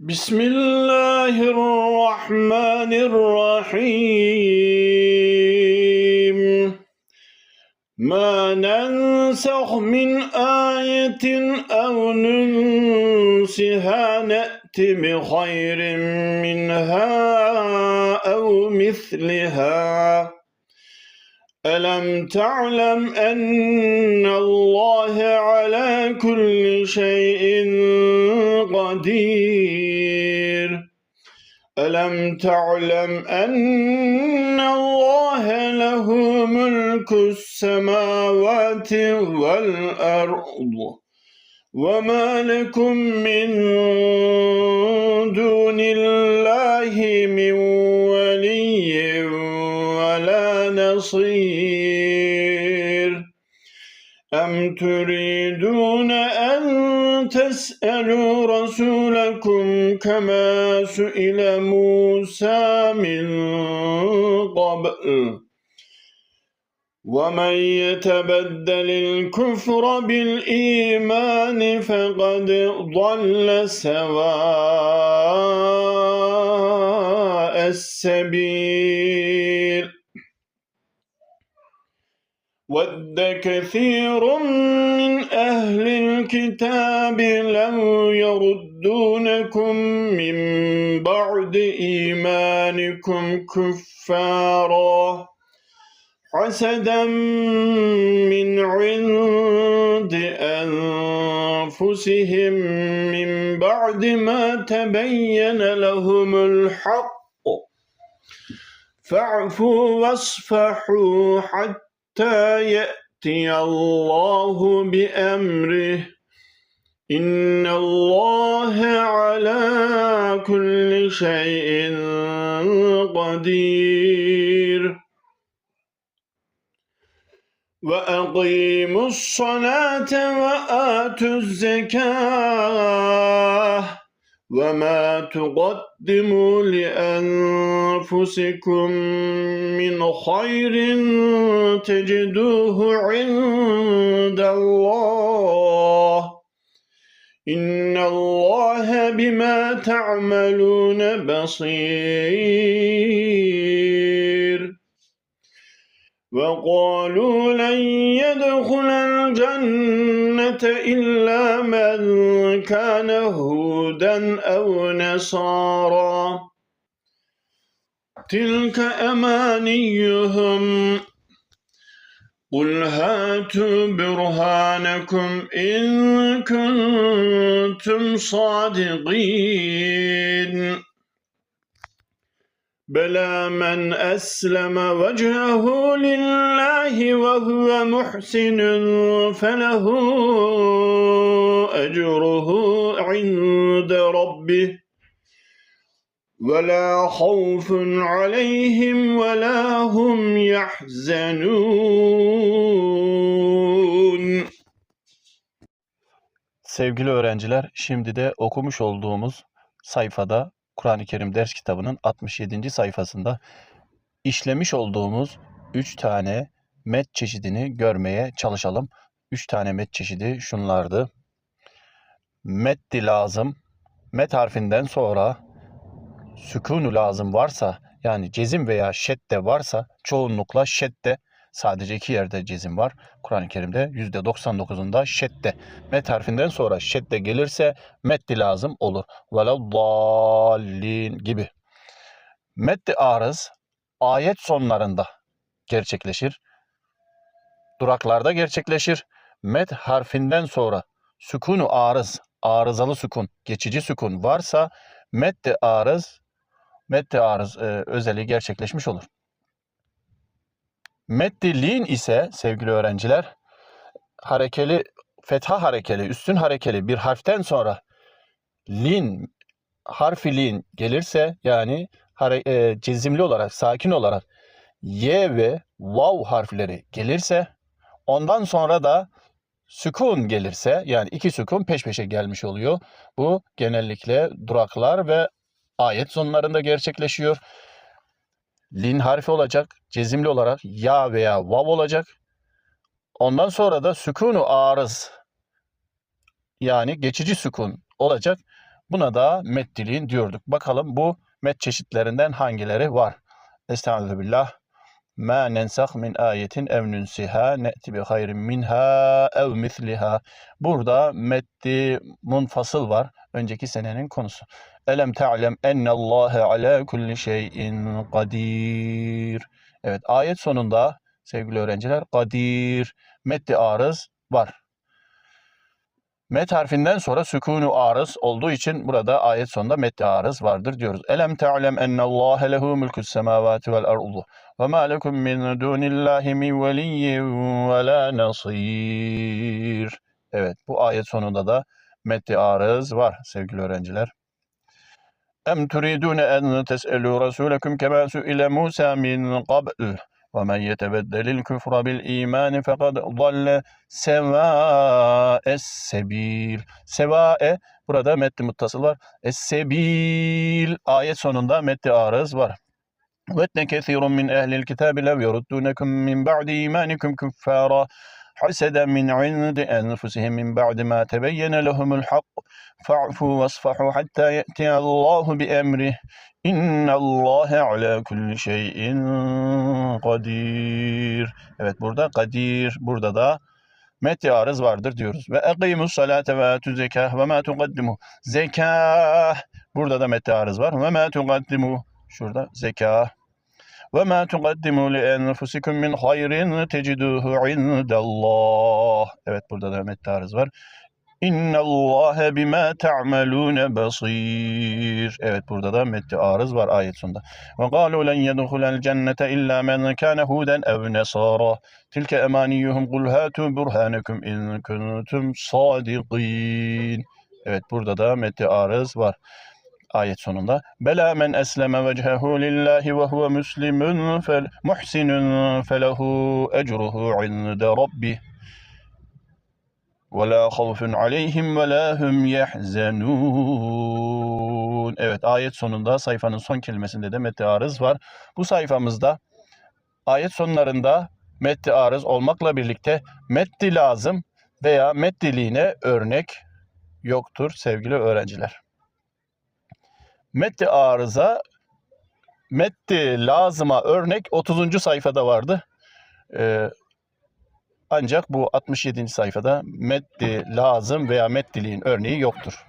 بسم الله الرحمن الرحيم ما ننسخ من آية أو ننسها نأت بخير منها أو مثلها ألم تعلم أن الله على كل شيء قدير ألم تعلم أن الله له ملك السماوات والأرض وما لكم من دون الله من ولي ولا نصير أم تريدون أن تسألوا رسولكم كما سئل موسى من قبل ومن يتبدل الكفر بالإيمان فقد ضل سواء السبيل ود كثير من أهل الكتاب لو يردونكم من بعد إيمانكم كفارا حسدا من عند أنفسهم من بعد ما تبين لهم الحق فاعفوا واصفحوا حتى يأتي الله بأمره إن الله على كل شيء قدير وأقيموا الصلاة وآتوا الزكاة وما تقدموا لأنفسكم من خير تجدوه عند الله إن الله بما تعملون بصير وقالوا لن يدخل الجنة إلا من كان هودا أو نصارى تلك أمانيهم. قل هاتوا برهانكم إن كنتم صادقين. بلى من أسلم وجهه لله وهو محسن فله أجره عند ربه ولا خوف عليهم ولا هم يحزنون Sevgili öğrenciler, şimdi de okumuş olduğumuz sayfada Kur'an-ı Kerim ders kitabının 67. sayfasında işlemiş olduğumuz 3 tane met çeşidini görmeye çalışalım. 3 tane met çeşidi şunlardı. Metti lazım. Met harfinden sonra sükunu lazım varsa yani cezim veya şedde varsa çoğunlukla şedde sadece iki yerde cezim var. Kur'an-ı Kerim'de %99'unda şedde. Met harfinden sonra şedde gelirse metti lazım olur. Veleddallin gibi. Metti arız ayet sonlarında gerçekleşir. Duraklarda gerçekleşir. Met harfinden sonra sükunu arız, arızalı sükun, geçici sükun varsa metti arız, metti arız e, özelliği gerçekleşmiş olur. Meddilin ise sevgili öğrenciler harekeli fetha harekeli üstün harekeli bir harften sonra lin harfi lin gelirse yani hare, e, cezimli olarak sakin olarak y ve vav harfleri gelirse ondan sonra da sükun gelirse yani iki sükun peş peşe gelmiş oluyor. Bu genellikle duraklar ve ayet sonlarında gerçekleşiyor. Lin harfi olacak. Cezimli olarak ya veya vav olacak. Ondan sonra da sükunu arız yani geçici sükun olacak. Buna da meddiliğin diyorduk. Bakalım bu met çeşitlerinden hangileri var? Estaizu billah. Ma nensah min ayetin ev nunsiha ne'ti bi hayrin minha ev misliha. Burada meddi munfasıl var. Önceki senenin konusu. Elem ta'lem ennallâhe ala kulli şeyin kadir. Evet ayet sonunda sevgili öğrenciler kadir meddi arız var. Met harfinden sonra sükunu arız olduğu için burada ayet sonunda meddi arız vardır diyoruz. Elem ta'lem ennallâhe lehu mülkü's semâvâti vel ardu ve mâ lekum min dûnillâhi min veliyyin ve lâ nasîr. Evet bu ayet sonunda da meddi arız var sevgili öğrenciler. Em turidune en tes'elu rasulakum kema su'ile Musa min qabl ve men yetebeddel küfre bil iman fekad dalle sevâes sebil. Sevâe burada metni muttasıl var. Es sebil ayet sonunda metni arız var. وَاتَّ كَثِيرٌ مِّنْ أَهْلِ الْكِتَابِ لَوْ يَرُدُّونَكُم مِّن بَعْدِ إِيمَانِكُمْ كُفَّارًا حَسَدًا مِّنْ عِندِ أَنفُسِهِم مِّن بَعْدِ مَا تَبَيَّنَ لَهُمُ الْحَقُّ فَاعْفُوا وَاصْفَحُوا حَتَّى يَأْتِيَ اللَّهُ بِأَمْرِهِ إِنَّ اللَّهَ عَلَى كُلِّ شَيْءٍ قَدِيرٌ Evet burada kadir, burada da metni arız vardır diyoruz. Ve ekimus salate ve etü zekâh ve mâ tuqaddimu. Zekâh. Burada da metni arız var. Ve mâ tuqaddimu. Şurada zekâh. Mâ tuqaddimu li enfusikum min hayrin teciduhu indallah. Evet burada da metni arız var. İnnallâhe bimâ te'amelûne basîr. Evet burada da metni arız var ayet sonunda. Ve kâlû len yedhulel cennete illâ men kâne hûden ev nesâra. Tilke emaniyuhum kul hâtû burhânekum in kuntum. Evet burada da metni arız var ayet sonunda. Bela men esleme vecehu lillahi ve huve muslimun fel muhsinun felehu ecruhu inde rabbih. Ve la havfun aleyhim ve la hum yahzenun. Evet ayet sonunda sayfanın son kelimesinde de metni arız var. Bu sayfamızda ayet sonlarında metni arız olmakla birlikte metni lazım veya meddiliğine örnek yoktur sevgili öğrenciler. Metni arıza metni lazıma örnek 30. sayfada vardı. Ee, ancak bu 67. sayfada metni lazım veya meddiliğin örneği yoktur.